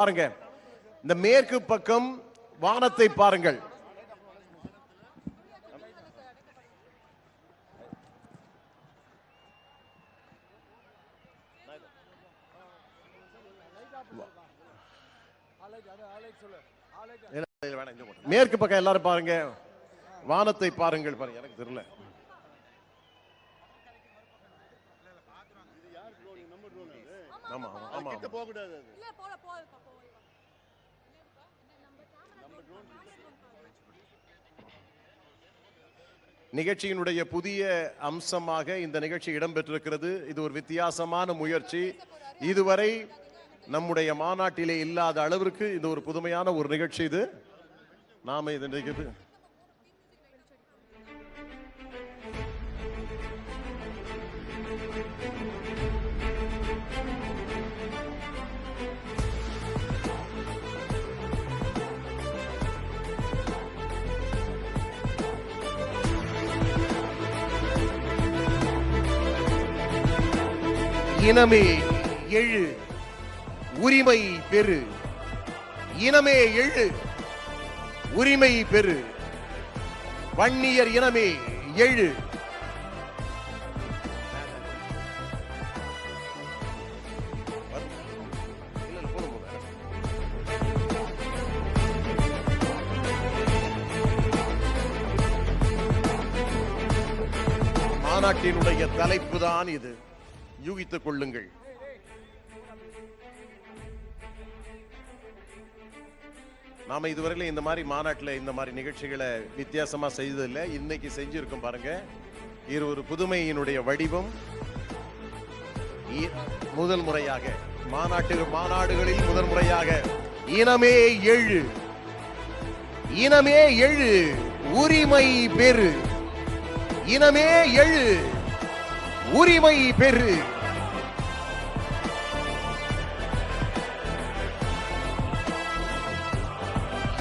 பாருங்க. இந்த மேற்கு பக்கம் வானத்தை பாருங்கள். மேற்கு பக்கம் எல்லாரும் பாருங்க. வானத்தை பாருங்கள் பாருங்க. எனக்கு தெரியல. ஆமா ஆமா ஆமா. கிட்ட போக கூடாது அது இல்ல போல போல போல நிகழ்ச்சியினுடைய புதிய அம்சமாக இந்த நிகழ்ச்சி இடம்பெற்றிருக்கிறது. இது ஒரு வித்தியாசமான முயற்சி. இதுவரை நம்முடைய மாநாட்டிலே இல்லாத அளவிற்கு இது ஒரு புதுமையான ஒரு நிகழ்ச்சி இது. நாம இது இனமே எழு உரிமை பெறு. இனமே எழு உரிமை பெறு. வன்னியர் இனமே எழு. மாநாட்டினுடைய தலைப்பு தான் இது. யூகித்துக் கொள்ளுங்கள். நாம இதுவரையில இந்த மாதிரி மாநாட்டில் இந்த மாதிரி நிகழ்ச்சிகளை வித்தியாசமா செய்ததில்லை. இன்னைக்கு செஞ்சிருக்கோம் பாருங்க. இது ஒரு புதுமையினுடைய வடிவம். இ- முதல் முறையாக மாநாட்டு மாநாடுகளில் முதல் முறையாக இனமே எழு இனமே எழு உரிமை பெறு. இனமே எழு உரிமை பெறு.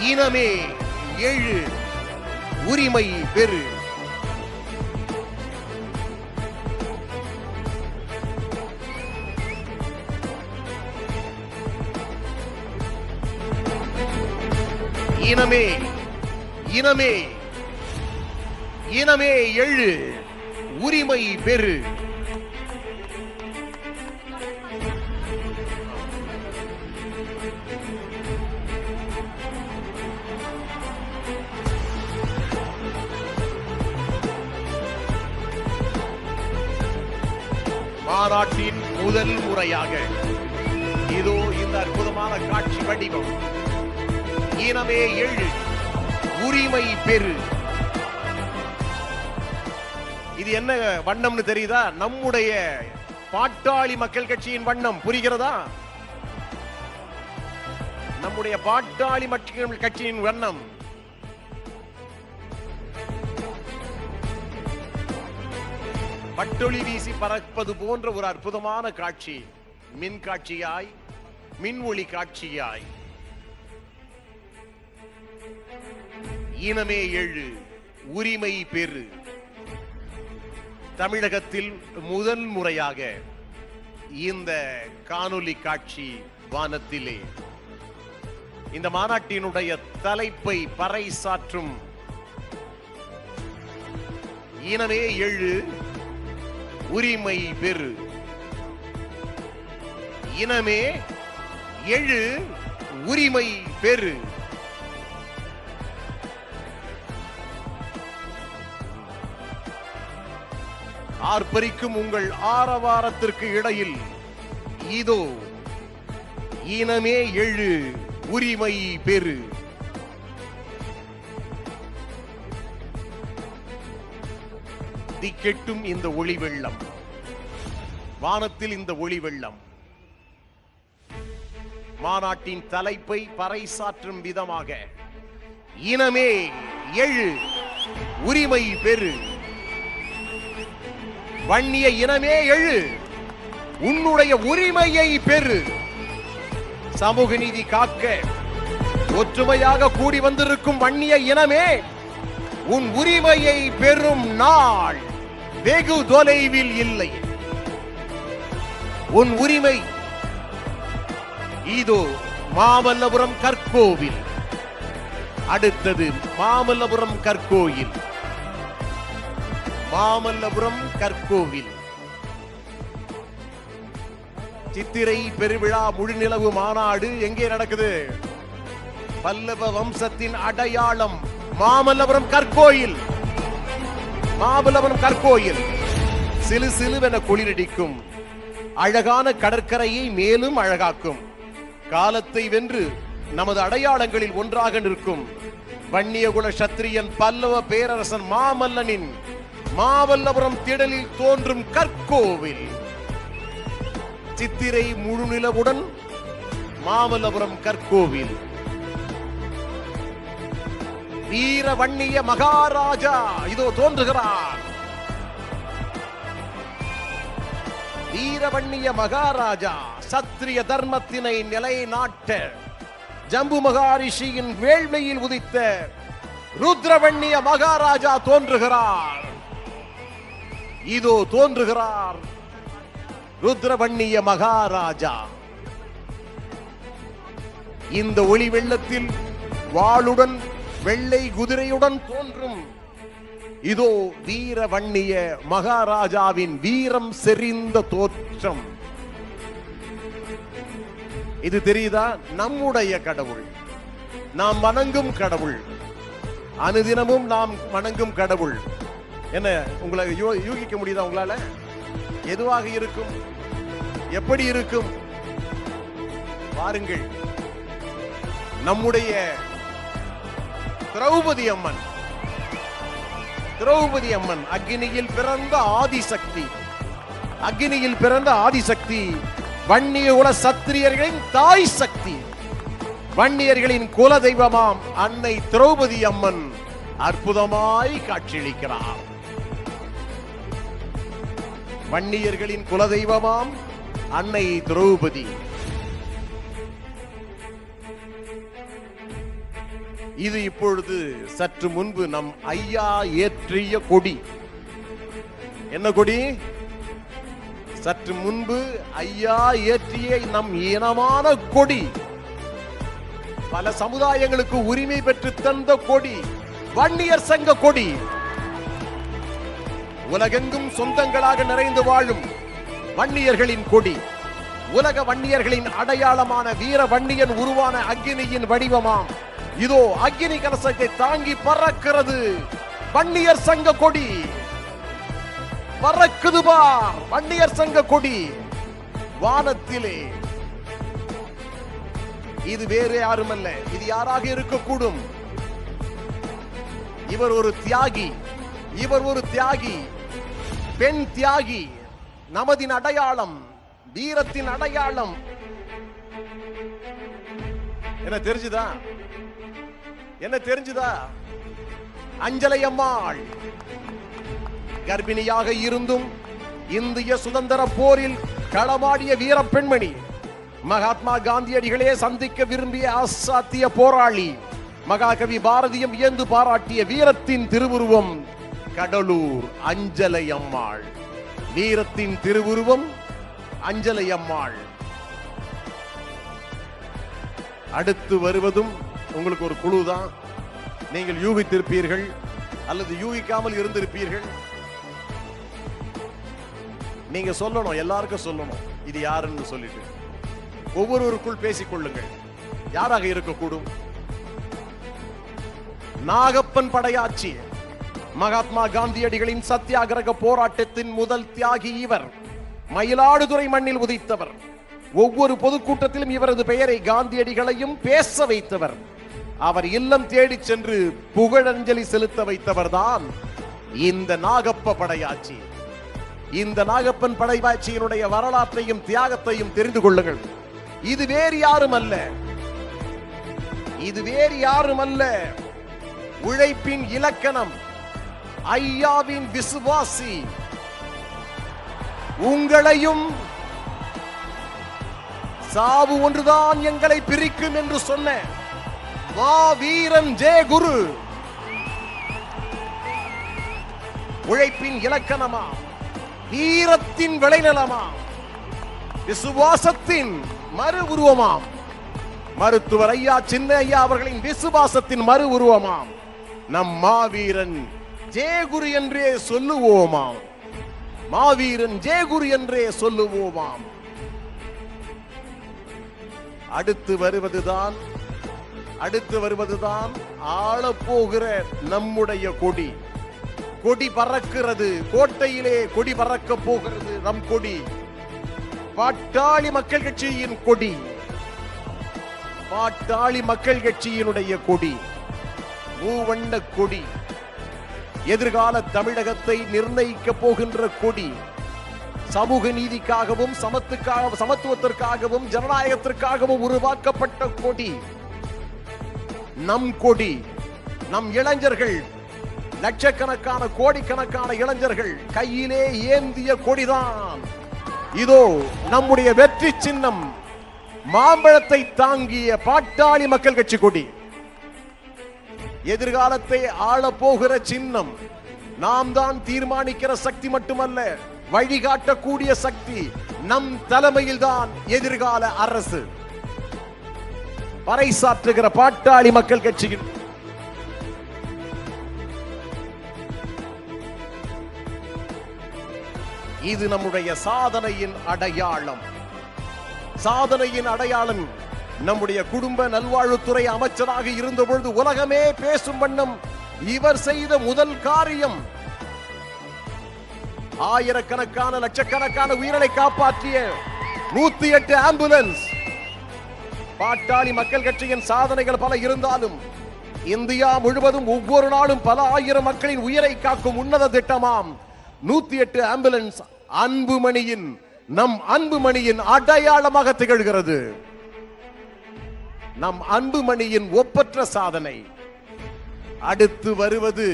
இனமே ஏழு உரிமை பெறு. இனமே இனமே இனமே எழு உரிமை பெறு. மாநாட்டின் முதல் முறையாக. இதோ இந்த அற்புதமான காட்சி வடிவம். இனமே எழு. உரிமை பெறு. இது என்ன வண்ணம்னு தெரியுதா? நம்முடைய பாட்டாளி மக்கள் கட்சியின் வண்ணம். புரிகிறதா? நம்முடைய பாட்டாளி மக்கள் கட்சியின் வண்ணம். பட்டொளி வீசி பறப்பது போன்ற ஒரு அற்புதமான காட்சி. மின் காட்சியாய் மின் ஒளி காட்சியாய். இனமே எழு உரிமை பெறு. தமிழகத்தில் முதல் முறையாக இந்த காணொலி காட்சி வானத்திலே. இந்த மாநாட்டினுடைய தலைப்பை பறைசாற்றும் இனமே எழு உரிமை பெறு. இனமே எழு உரிமை பெறு. ஆர்ப்பரிக்கும் உங்கள் ஆரவாரத்திற்கு இடையில் இதோ இனமே எழு உரிமை பெறு. திக்கெட்டும் இந்த ஒளி வெள்ளம் வானத்தில் இந்த ஒளி வெள்ளம் மாநாட்டின் தலைப்பை பறைசாற்றும் விதமாக இனமே எழு உரிமை பெறு. வன்னிய இனமே எழு. உன்னுடைய உரிமையை பெறு. சமூக நீதி காக்க ஒற்றுமையாக கூடி வந்திருக்கும் வன்னிய இனமே உன் உரிமையை பெறும் நாள் வெகு தொலைவில் இல்லை. உன் உரிமை இதோ மாமல்லபுரம் கற்கோவில். அடுத்தது மாமல்லபுரம் கற்கோயில். மாமல்லபுரம் கற்கோவில். சித்திரை பெருவிழா முழுநிலவு மாநாடு எங்கே நடக்குது? பல்லவ வம்சத்தின் அடையாளம் மாமல்லபுரம் கற்கோயில். மாமல்லபுரம் கற்கோயில். சிலு சிலுவென குளிரடிக்கும். அழகான கடற்கரையை மேலும் அழகாக்கும். காலத்தை வென்று நமது அடையாளங்களில் ஒன்றாக நிற்கும். வன்னியகுல சத்திரியன் பல்லவ பேரரசன் மாமல்லனின் மாவல்லபுரம் திடலில் தோன்றும் கற்கோவில். சித்திரை முழுநிலவுடன் மாமல்லபுரம் கற்கோவில். வீர வன்னிய மகாராஜா இதோ தோன்றுகிறார். வீரவண்ணிய மகாராஜா சத்திரிய தர்மத்தினை நிலைநாட்ட ஜம்பு மகாரிஷியின் வேள்மையில் உதித்த ருத்ரவண்ணிய மகாராஜா தோன்றுகிறார். இதோ தோன்றுகிறார் ருத்ரவண்ணிய மகாராஜா. இந்த ஒளி வெள்ளத்தில் வாளுடன் வெள்ளை குதிரையுடன் தோன்றும். இதோ வீர வன்னிய மகாராஜாவின் வீரம் செறிந்த தோற்றம். இது தெரியுதா? நம்முடைய கடவுள். நாம் வணங்கும் கடவுள். அனுதினமும் நாம் வணங்கும் கடவுள். என்ன உங்களை யூகிக்க முடியுதா உங்களால? எதுவாக இருக்கும்? எப்படி இருக்கும்? பாருங்கள் நம்முடைய திரௌபதி அம்மன். திரௌபதி அம்மன் அக்னியில் பிறந்த ஆதிசக்தி. அக்னியில் பிறந்த ஆதிசக்தி. வன்னிய குல சத்திரியர்களின் தாய் சக்தி. வன்னியர்களின் குல தெய்வமாம் அன்னை திரௌபதி அம்மன் அற்புதமாய் காட்சியளிக்கிறார். வன்னியர்களின் குலதெய்வமாம் அன்னை திரௌபதி. இது இப்பொழுது சற்று முன்பு நம் ஐயா ஏற்றிய கொடி. என்ன கொடி? சற்று முன்பு ஐயா ஏற்றிய நம் இனமான கொடி. பல சமுதாயங்களுக்கு உரிமை பெற்று தந்த கொடி. வன்னியர் சங்க கொடி. உலகெங்கும் சொந்தங்களாக நிறைந்து வாழும் வன்னியர்களின் கொடி. உலக வன்னியர்களின் அடையாளமான வீர வன்னியன் உருவான அக்னியின் வடிவமாம். இதோ அக்னி கலசத்தை தாங்கி பறக்கிறது வன்னியர் சங்க கொடி. பறக்குது பார் வன்னியர் சங்க கொடி. வானத்திலே. இது வேறு யாருமல்ல இது யாராக இருக்கக்கூடும்? இவர் ஒரு தியாகி இவர் ஒரு தியாகி. பெண் தியாகி நமதின் அடையாளம் வீரத்தின் அடையாளம். என்ன தெரிஞ்சுதா? என்ன தெரிஞ்சுதா? அஞ்சலை அம்மாள். கர்ப்பிணியாக இருந்தும் இந்திய சுதந்திர போரில் களமாடிய வீர பெண்மணி மகாத்மா காந்தியடிகளே சந்திக்க விரும்பிய அசாத்திய போராளி மகாகவி பாரதியம் இயந்து பாராட்டிய வீரத்தின் திருவுருவம் கடலூர் அஞ்சலை அம்மாள் வீரத்தின் திருவுருவம் அஞ்சலை அம்மாள் அடுத்து வருவதும் உங்களுக்கு ஒரு குழு தான் நீங்கள் யூகித்திருப்பீர்கள் அல்லது யூகிக்காமல் இருந்திருப்பீர்கள். நீங்க சொல்லணும் எல்லாருக்கும் சொல்லணும். இது யாருன்னு சொல்லிட்டு. ஒவ்வொருவருக்குள் பேசிக் கொள்ளுங்கள். யாராக இருக்கக்கூடும்? நாகப்பன் படையாச்சி. மகாத்மா காந்தியடிகளின் சத்தியாகிரக போராட்டத்தின் முதல் தியாகி இவர். மயிலாடுதுறை மண்ணில் உதித்தவர். ஒவ்வொரு பொதுக்கூட்டத்திலும் இவரது பெயரை காந்தியடிகளையும் பேச வைத்தவர். அவர் இல்லம் தேடிச் சென்று புகழஞ்சலி செலுத்த வைத்தவர்தான் இந்த நாகப்ப படையாச்சி. இந்த நாகப்பன் படையாட்சியினுடைய வரலாற்றையும் தியாகத்தையும் தெரிந்து கொள்ளுங்கள். இது வேறு யாரும் அல்ல இது வேறு யாரும் அல்ல உழைப்பின் இலக்கணம். ஐயாவின் விசுவாசி உங்களையும் சாவு ஒன்றுதான் எங்களை பிரிக்கும் என்று சொன்ன வா வீரன் ஜே குரு. உழைப்பின் இலக்கணமா வீரத்தின் விளைநலமா விசுவாசத்தின் மறு உருவமாம் மருத்துவர் ஐயா சின்ன ஐயா அவர்களின் விசுவாசத்தின் மறு உருவமாம் நம் மாவீரன் ஜெயகுரு என்றே சொல்லுவோமாம். மாவீரன் ஜெயகுரு என்றே சொல்லுவோமாம். அடுத்து வருவதுதான் அடுத்து வருவதுதான் ஆளப்போகிற நம்முடைய கொடி. கொடி பறக்கிறது கோட்டையிலே கொடி பறக்க போகிறது நம் கொடி. பாட்டாளி மக்கள் கட்சியின் கொடி. பாட்டாளி மக்கள் கட்சியினுடைய கொடி. மூவண்ண கொடி. எதிர்கால தமிழகத்தை நிர்ணயிக்க போகின்ற கொடி. சமூக நீதிக்காகவும் சமத்துக்காக சமத்துவத்திற்காகவும் ஜனநாயகத்திற்காகவும் உருவாக்கப்பட்ட கொடி. நம் கொடி நம் இளைஞர்கள் லட்சக்கணக்கான கோடிக்கணக்கான இளைஞர்கள் கையிலே ஏந்திய கொடிதான். இதோ நம்முடைய வெற்றி சின்னம் மாம்பழத்தை தாங்கிய பாட்டாளி மக்கள் கட்சி கொடி. எதிர்காலத்தை ஆள போகிற சின்னம். நாம் தான் தீர்மானிக்கிற சக்தி மட்டுமல்ல வழிகாட்டக்கூடிய சக்தி நம் தலைமையில் தான் எதிர்கால அரசு. பறைசாற்றுகிற பாட்டாளி மக்கள் கட்சியின் இது நம்முடைய சாதனையின் அடையாளம். சாதனையின் அடையாளம் நம்முடைய குடும்ப நல்வாழ்வுத்துறை அமைச்சராக இருந்த பொழுது உலகமே பேசும் வண்ணம் இவர் செய்த முதல் காரியம் ஆயிரக்கணக்கான லட்சக்கணக்கான உயிரினை காப்பாற்றிய நூத்தி எட்டு ஆம்புலன்ஸ். பாட்டாளி மக்கள் கட்சியின் சாதனைகள் பல இருந்தாலும் இந்தியா முழுவதும் ஒவ்வொரு நாளும் பல ஆயிரம் மக்களின் உயிரை காக்கும் உன்னத திட்டமாம். நூத்தி எட்டு ஆம்புலன்ஸ் அன்புமணியின் நம் அன்புமணியின் அடையாளமாக திகழ்கிறது. நம் அன்புமணியின் ஒப்பற்ற சாதனை. அடுத்து வருவது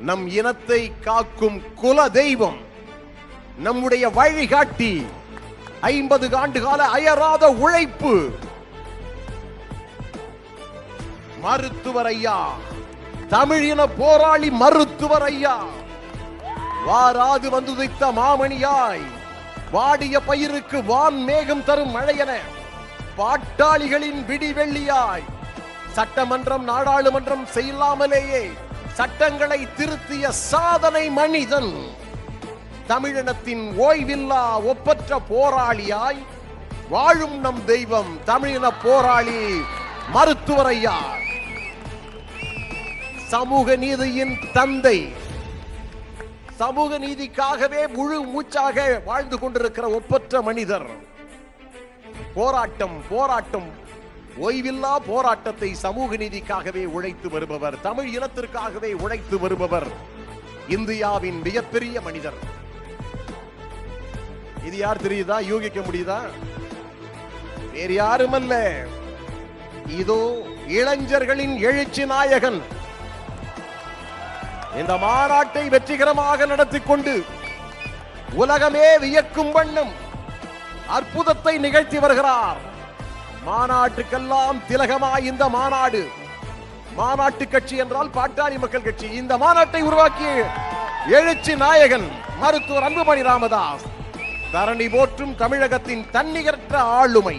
நம் இனத்தை காக்கும் குல தெய்வம். நம்முடைய வழிகாட்டி ஐம்பது ஆண்டு கால அயராத உழைப்பு. மருத்துவர் ஐயா தமிழின போராளி மருத்துவர் ஐயா வாராது வந்து மாமணியாய் வாடிய பயிருக்கு வான் மேகம் தரும் மழையென. பாட்டாளிகளின் விடிவெள்ளியாய். சட்டமன்றம் நாடாளுமன்றம் செய்யலாமலேயே. சட்டங்களை திருத்திய சாதனை மனிதன். தமிழினத்தின் ஓய்வில்லா ஒப்பற்ற போராளியாய். வாழும் நம் தெய்வம் தமிழின போராளி மருத்துவரையா. சமூக நீதியின் தந்தை. சமூக நீதிக்காகவே முழு மூச்சாக வாழ்ந்து கொண்டிருக்கிற ஒப்பற்ற மனிதர். போராட்டம் போராட்டம். ஓய்வில்லா போராட்டத்தை சமூக நீதிக்காகவே உழைத்து வருபவர் தமிழ் இனத்திற்காகவே உழைத்து வருபவர் இந்தியாவின் மிகப்பெரிய மனிதர். இது யார் தெரியுதா? யூகிக்க முடியுதா? வேறு யாரும் அல்ல இதோ இளைஞர்களின் எழுச்சி நாயகன். இந்த மாநாட்டை வெற்றிகரமாக நடத்திக் கொண்டு உலகமே வியக்கும் வண்ணம் அற்புதத்தை நிகழ்த்தி வருகிறார். மாநாட்டுக்கெல்லாம் திலகமாய் இந்த மாநாடு. மாநாட்டு கட்சி என்றால் பாட்டாளி மக்கள் கட்சி. இந்த மாநாட்டை உருவாக்கிய எழுச்சி நாயகன் மருத்துவர் அன்புமணி ராமதாஸ். தரணி போற்றும் தமிழகத்தின் தன்னிகரற்ற ஆளுமை.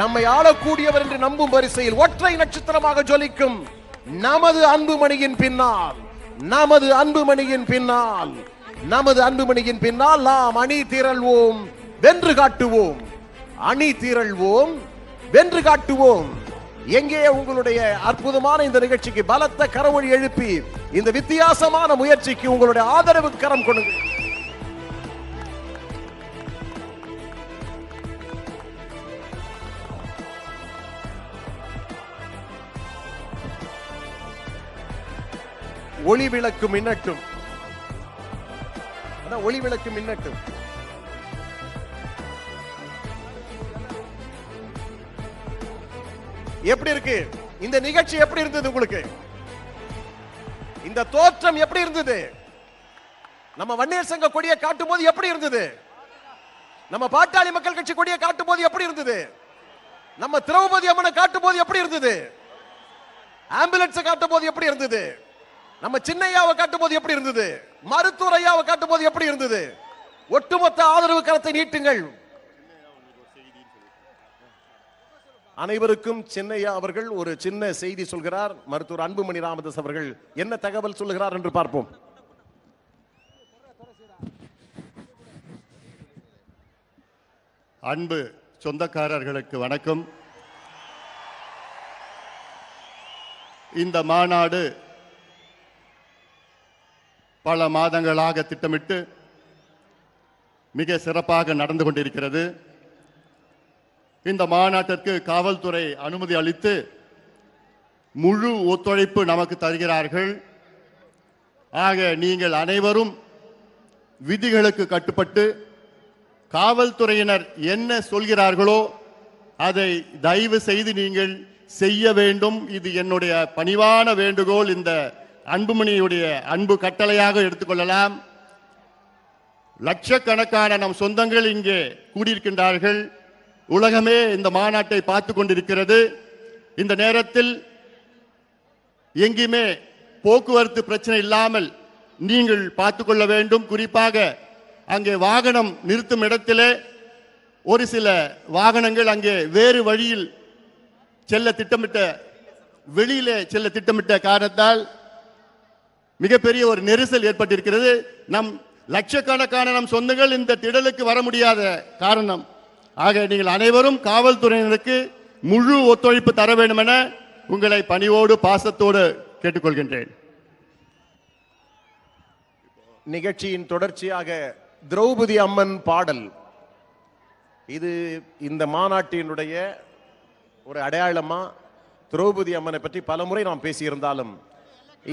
நம்மை ஆளக்கூடியவர் என்று நம்பும் வரிசையில் ஒற்றை நட்சத்திரமாக ஜொலிக்கும் நமது அன்புமணியின் பின்னால் நமது அன்புமணியின் பின்னால் நமது அன்புமணியின் பின்னால் நாம் அணி திரள்வோம். வென்று காட்டுவோம். அணி திரள்வோம். வென்று காட்டுவோம். எங்கே உங்களுடைய அற்புதமான இந்த நிகழ்ச்சிக்கு பலத்த கரவொழி எழுப்பி இந்த வித்தியாசமான முயற்சிக்கு உங்களுடைய ஆதரவு கரம் கொடுங்க ஒளி விளக்கு மின்னட்டும். ஒளி விளக்கு மின்னட்டும். எப்படி இருக்கு? இந்த நிகழ்ச்சி எப்படி இருந்தது உங்களுக்கு? இந்த தோற்றம் எப்படி இருந்தது? நம்ம வன்னியர் சங்க கொடியை காட்டும் போது எப்படி இருந்தது? நம்ம பாட்டாளி மக்கள் கட்சி கொடியை காட்டும் போது எப்படி இருந்தது? நம்ம திரௌபதி அம்மனை காட்டும் போது எப்படி இருந்தது? ஆம்புலன்ஸை காட்டும் போது எப்படி இருந்தது? நம்ம சின்னையாவை காட்டும் போது எப்படி இருந்தது? மருத்துவர் ஐயாவை காட்டும் போது எப்படி இருந்தது? ஒட்டுமொத்த ஆதரவு கரத்தை நீட்டுங்கள். அனைவருக்கும் சின்னையா அவர்கள் ஒரு சின்ன செய்தி சொல்கிறார். மருத்துவர் அன்புமணி ராமதாஸ் அவர்கள் என்ன தகவல் சொல்லுகிறார் என்று பார்ப்போம். அன்பு சொந்தக்காரர்களுக்கு வணக்கம். இந்த மாநாடு பல மாதங்களாக திட்டமிட்டு மிக சிறப்பாக நடந்து கொண்டிருக்கிறது. இந்த மாநாட்டிற்கு காவல்துறை அனுமதி அளித்து முழு ஒத்துழைப்பு நமக்கு தருகிறார்கள். ஆக நீங்கள் அனைவரும் விதிகளுக்கு கட்டுப்பட்டு காவல்துறையினர் என்ன சொல்கிறார்களோ அதை தயவு செய்து நீங்கள் செய்ய வேண்டும். இது என்னுடைய பணிவான வேண்டுகோள். இந்த அன்புமணியுடைய அன்பு கட்டளையாக எடுத்துக்கொள்ளலாம். லட்சக்கணக்கான நம் சொந்தங்கள் இங்கே கூடியிருக்கின்றார்கள். உலகமே இந்த மாநாட்டை பார்த்து கொண்டிருக்கிறது. இந்த நேரத்தில் எங்கேயுமே போக்குவரத்து பிரச்சனை இல்லாமல் நீங்கள் பார்த்து கொள்ள வேண்டும். குறிப்பாக அங்கே வாகனம் நிறுத்தும் இடத்திலே ஒரு சில வாகனங்கள் அங்கே வேறு வழியில் செல்ல திட்டமிட்ட வெளியிலே செல்ல திட்டமிட்ட காரணத்தால் மிகப்பெரிய ஒரு நெரிசல் ஏற்பட்டிருக்கிறது. நம் லட்சக்கணக்கான நம் சொந்தங்கள் இந்த திடலுக்கு வர முடியாத காரணம். ஆக நீங்கள் அனைவரும் காவல்துறையினருக்கு முழு ஒத்துழைப்பு தர வேண்டும் என உங்களை பணிவோடு பாசத்தோடு கேட்டுக்கொள்கின்றேன். நிகழ்ச்சியின் தொடர்ச்சியாக திரௌபதி அம்மன் பாடல். இது இந்த மாநாட்டினுடைய ஒரு அடையாளமா? திரௌபதி அம்மனை பற்றி பலமுறை நாம் பேசியிருந்தாலும்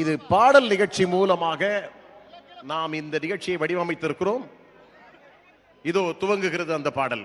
இது பாடல் நிகழ்ச்சி மூலமாக நாம் இந்த நிகழ்ச்சியை வடிவமைத்திருக்கிறோம். இதோ துவங்குகிறது அந்த பாடல்.